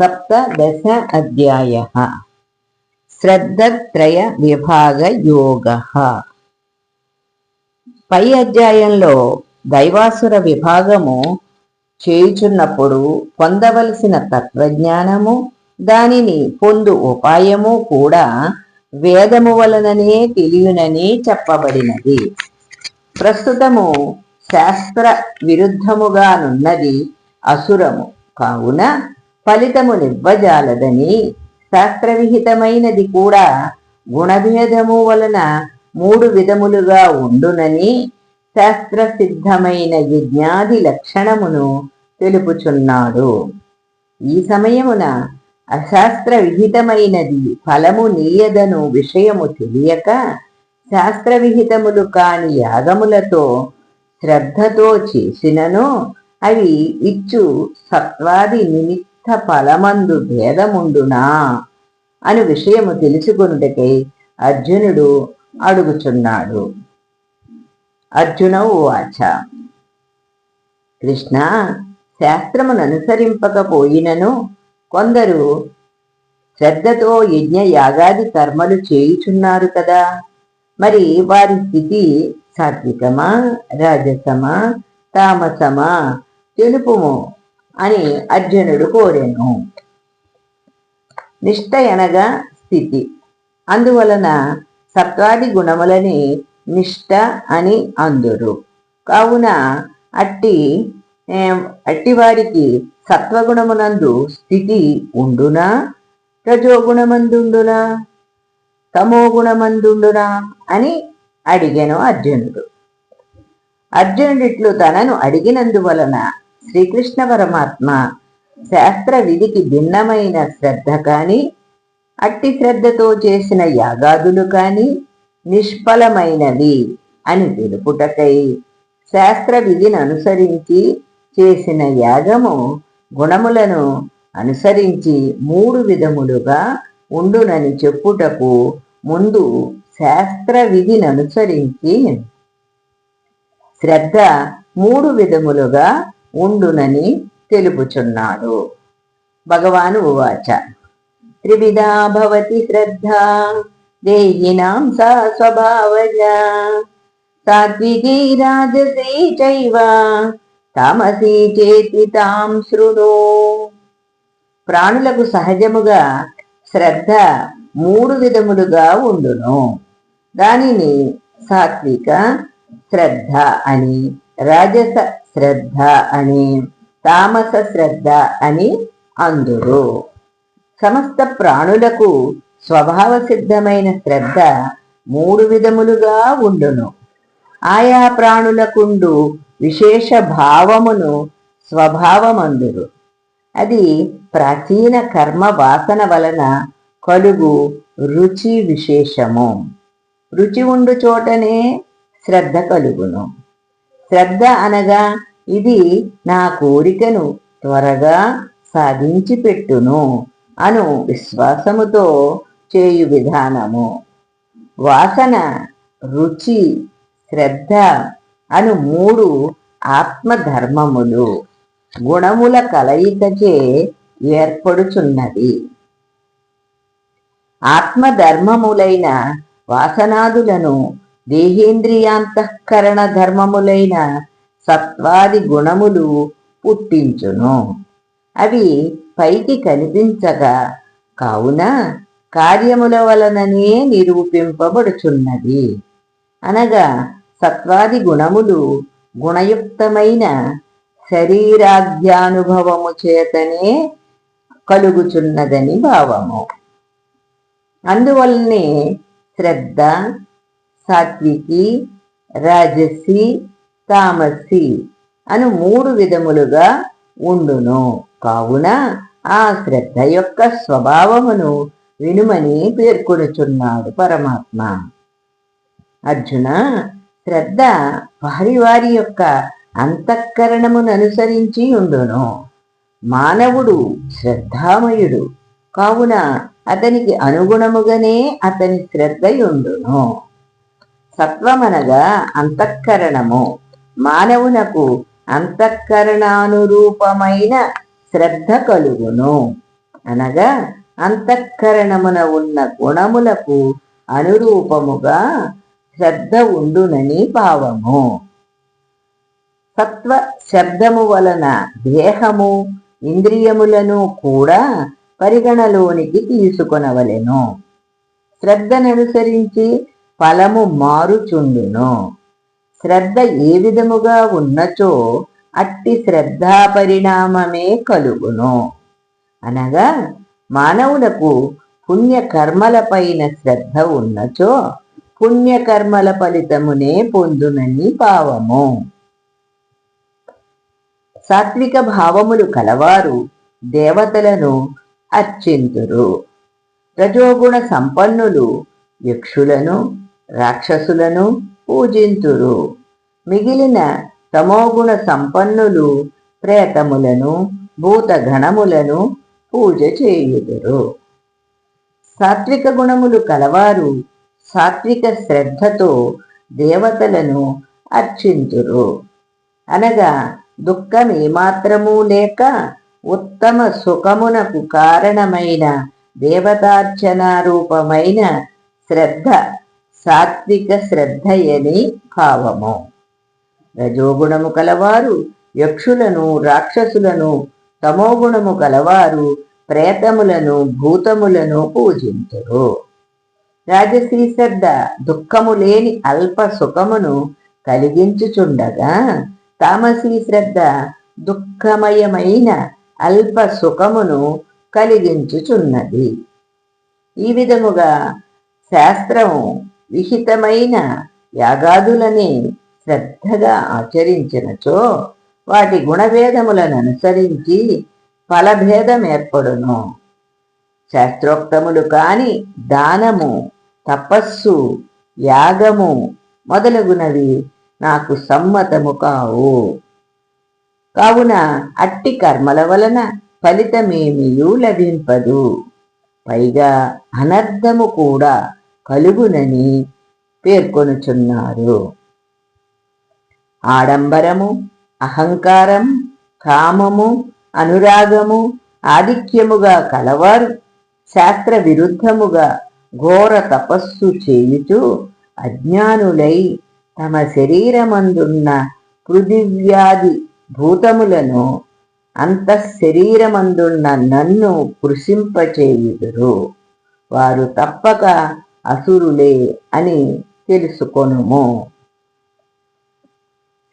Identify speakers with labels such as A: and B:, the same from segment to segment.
A: సప్తదశ అధ్యాయ శ్రద్ధత్రయ విభాగ యోగ పై అధ్యాయంలో దైవాసుర విభాగము చేయుచున్నప్పుడు పొందవలసిన తత్వజ్ఞానము దానిని పొందు ఉపాయము కూడా వేదము వలననే తెలియనని చెప్పబడినది. ప్రస్తుతము శాస్త్ర విరుద్ధముగానున్నది అసురము. కావున ఫలితము నివ్వజాలదని శాస్త్రవిహితమైనది కూడా గుణభేదము వలన మూడు విధములుగా ఉండునని శాస్త్ర సిద్ధమైన యజ్ఞాది లక్షణమును తెలుపుచున్నాడు. ఈ సమయమున అశాస్త్ర విహితమైనది ఫలము నీయదను విషయము తెలియక శాస్త్ర విహితములు కాని యాగములతో శ్రద్ధతో చేసినను అవి ఇచ్చు సత్వాది నిమిత్త ఫలమందు భేదముండునా? అని విషయము తెలుసుకొనుటకై అర్జునుడు అడుగుచున్నాడు. అర్జున ఉవాచ కృష్ణ శాస్త్రమును అనుసరింపకపోయినను కొందరు శ్రద్ధతో యజ్ఞ యాగాది కర్మలు చేయుచున్నారు కదా? మరి వారి స్థితి సాత్వికమా రాజసమా తామసమా? తెలుపుము. అని అర్జునుడు కోరెను. నిష్ట అనగా స్థితి. అందువలన సత్వాది గుణములని నిష్ట అని అందురు. కావున అట్టి అట్టివారికి సత్వగుణమునందు స్థితి ఉండునా? రజోగుణమందుండునా? తమోగుణమందుండునా? అని అడిగాను అర్జునుడు. అర్జునుడిట్లు తనను అడిగినందువలన శ్రీకృష్ణ పరమాత్మ శాస్త్ర విధికి భిన్నమైన శ్రద్ధ కానీ అట్టి శ్రద్ధతో చేసిన యాగాదులు కానీ నిష్ఫలమైనవి అని తెలుపుటకై శాస్త్ర విధిని అనుసరించి చేసిన యాగము గుణములను అనుసరించి మూడు విధములుగా ఉండునని చెప్పుటకు ముందు శాస్త్ర విధిని అనుసరించి శ్రద్ధ మూడు విధములుగా ఉండునని తెలుపుచున్నాడు. భగవాను ఉవాచ త్రివిధా భవతి శ్రద్ధ దేయినాం సా స్వభావజ సాత్వికీ రాజసీ చైవ తామసీ చేతి తాం శృణు. ప్రాణులకు సహజముగా శ్రద్ధ మూడు విధములుగా ఉండును. దానిని సాత్విక శ్రద్ధ అని రాజస శ్రద్ధ అని తామస శ్రద్ధ అని అందురు. సమస్త ప్రాణులకు స్వభావ సిద్ధమైన శ్రద్ధ మూడు విధములుగా ఉండును. ఆయా ప్రాణులకుండు విశేష భావమును స్వభావమందురు. అది ప్రాచీన కర్మ వాసన వలన కలుగు రుచి విశేషము. రుచి ఉండు చోటనే శ్రద్ధ కలుగును. శ్రద్ధ అనగా ఇది నా కోరికను త్వరగా సాధించి పెట్టును అను విశ్వాసముతో చేయు విధానము. వాసన రుచి శ్రద్ధ అను మూడు ఆత్మధర్మములు గుణముల కలయికచే ఏర్పడుచున్నది ఆత్మధర్మములైన వాసనాదులను దేహేంద్రియాంతఃకరణ ధర్మములైన సత్వాది గుణములు పుట్టించును. అవి పైకి కనిపించగా కావున కార్యముల వలననే నిరూపింపబడుచున్నది. అనగా సత్వాది గుణములు గుణయుక్తమైన శరీరాద్యానుభవము చేతనే కలుగుచున్నదని భావము. అందువల్లనే శ్రద్ధ సాత్వికి రాజసి తామసి అను మూడు విధములుగా ఉండును. కావున ఆ శ్రద్ధ యొక్క స్వభావమును వినుమని పేర్కొనుచున్నాడు పరమాత్మ. అర్జున శ్రద్ధ వారి వారి యొక్క అంతఃకరణమును అనుసరించి ఉండును. మానవుడు శ్రద్ధామయుడు. కావున అతనికి అనుగుణముగానే అతని శ్రద్ధ ఉండును సత్వమనగా అంతఃకరణము. మానవునకు అంతఃకరణానురూపమైన శ్రద్ధ కలుగును. అనగా అంతఃకరణమున ఉన్న గుణములకు అనురూపముగా శ్రద్ధ ఉండునని భావము. సత్వ శబ్దము వలన దేహము ఇంద్రియములను కూడా పరిగణలోనికి తీసుకొనవలెను. శ్రద్ధననుసరించి ఫలము మారుచుండును. శ్రద్ధ ఏ విధముగా ఉన్నచో అట్టి శ్రద్ధా పరిణామమే కలుగును. అనగా మానవులకు పుణ్యకర్మలపైన శ్రద్ధ ఉన్నచో పుణ్యకర్మల ఫలితమునే పొందునని పావము. సాత్విక భావములు కలవారు దేవతలను అర్చింతురు. రజోగుణ సంపన్నులు యక్షులను రాక్షసులను పూజింతురు. మిగిలిన తమోగుణ సంపన్నులు ప్రేతములను భూతగణములను పూజ చేయుదురు. సాత్విక గుణములు కలవారు సాత్విక శ్రద్ధతో దేవతలను అర్చింతురు. అనగా దుఃఖం ఏమాత్రము లేక ఉత్తమ సుఖమునకు కారణమైన దేవతార్చనారూపమైన శ్రద్ధ సాత్విక శ్రద్ధయని భావము. రజోగుణము కలవారు యక్షులను రాక్షసులను తమోగుణము కలవారు ప్రేతములను భూతములను పూజించరు రాజశ్రీ శ్రద్ధ దుఃఖము లేని అల్ప సుఖమును కలిగించుచుండగా తామసీ శ్రద్ధ దుఃఖమయమైన అల్ప సుఖమును కలిగించుచున్నది. ఈ విధముగా శాస్త్రము విహితమైన యాగాదులని శ్రద్ధగా ఆచరించినచో వాటి గుణభేదములను అనుసరించి ఫలభేదం ఏర్పడును. శాస్త్రోక్తములు కాని దానము తపస్సు యాగము మొదలగునవి నాకు సమ్మతము కావు. కావున అట్టి కర్మల వలన ఫలితమేమియూ లభింపదు. పైగా అనర్థము కూడా కలుగునని పేర్కొనుచున్నారు. ఆడంబరము అహంకారం కామము అనురాగము ఆధిక్యముగా కలవారు. శాస్త్ర విరుద్ధముగా ఘోర తపస్సు చేయుచు అజ్ఞానులై తమ శరీరమందున్న పృథివ్యాధి భూతములను అంతఃశరీరమందున్న నన్ను కృషింపచేయుదురు. వారు తప్పక అసురులే అని తెలుసుకొనుము.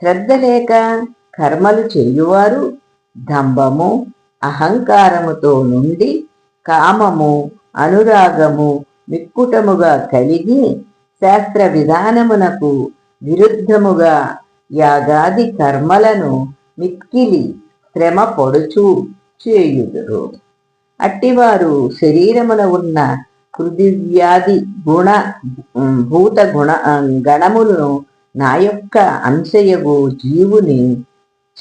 A: శ్రద్ధ లేక కర్మలు చేయువారు దంభము అహంకారముతో నుండి కామము అనురాగము మిక్కుటముగా కలిగి శాస్త్ర విధానమునకు విరుద్ధముగా యాగాది కర్మలను మిక్కిలి శ్రమ పొడుచు చేయుదురు. అట్టివారు శరీరమున ఉన్న పృథివ్యాధి గుణ భూత గుణ గణములను నా యొక్క అంశయగు జీవుని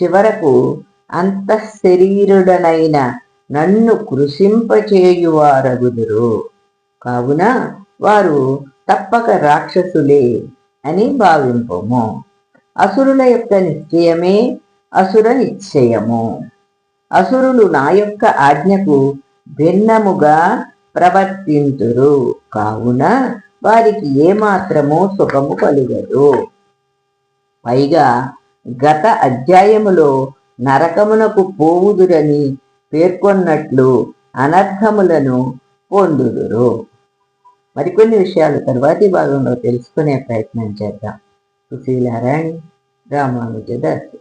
A: చివరకు అంతఃశరీరుడనైన నన్ను కృషింపచేయువారగుదురు. కావున వారు తప్పక రాక్షసులే అని భావింపము. అసురుల యొక్క నిశ్చయమే అసుర నిశ్చయము. అసురులు నా యొక్క ఆజ్ఞకు భిన్నముగా ప్రవర్తింతురు. కావున వారికి ఏమాత్రము సుఖము కలుగదు. పైగా గత అధ్యాయములో నరకమునకు పోవుదురని పేర్కొన్నట్లు అనర్థములను పొందుదురు. మరికొన్ని విషయాలు తర్వాతి భాగంలో తెలుసుకునే ప్రయత్నం చేద్దాం. సుశీలారాణి రామానుజదాస్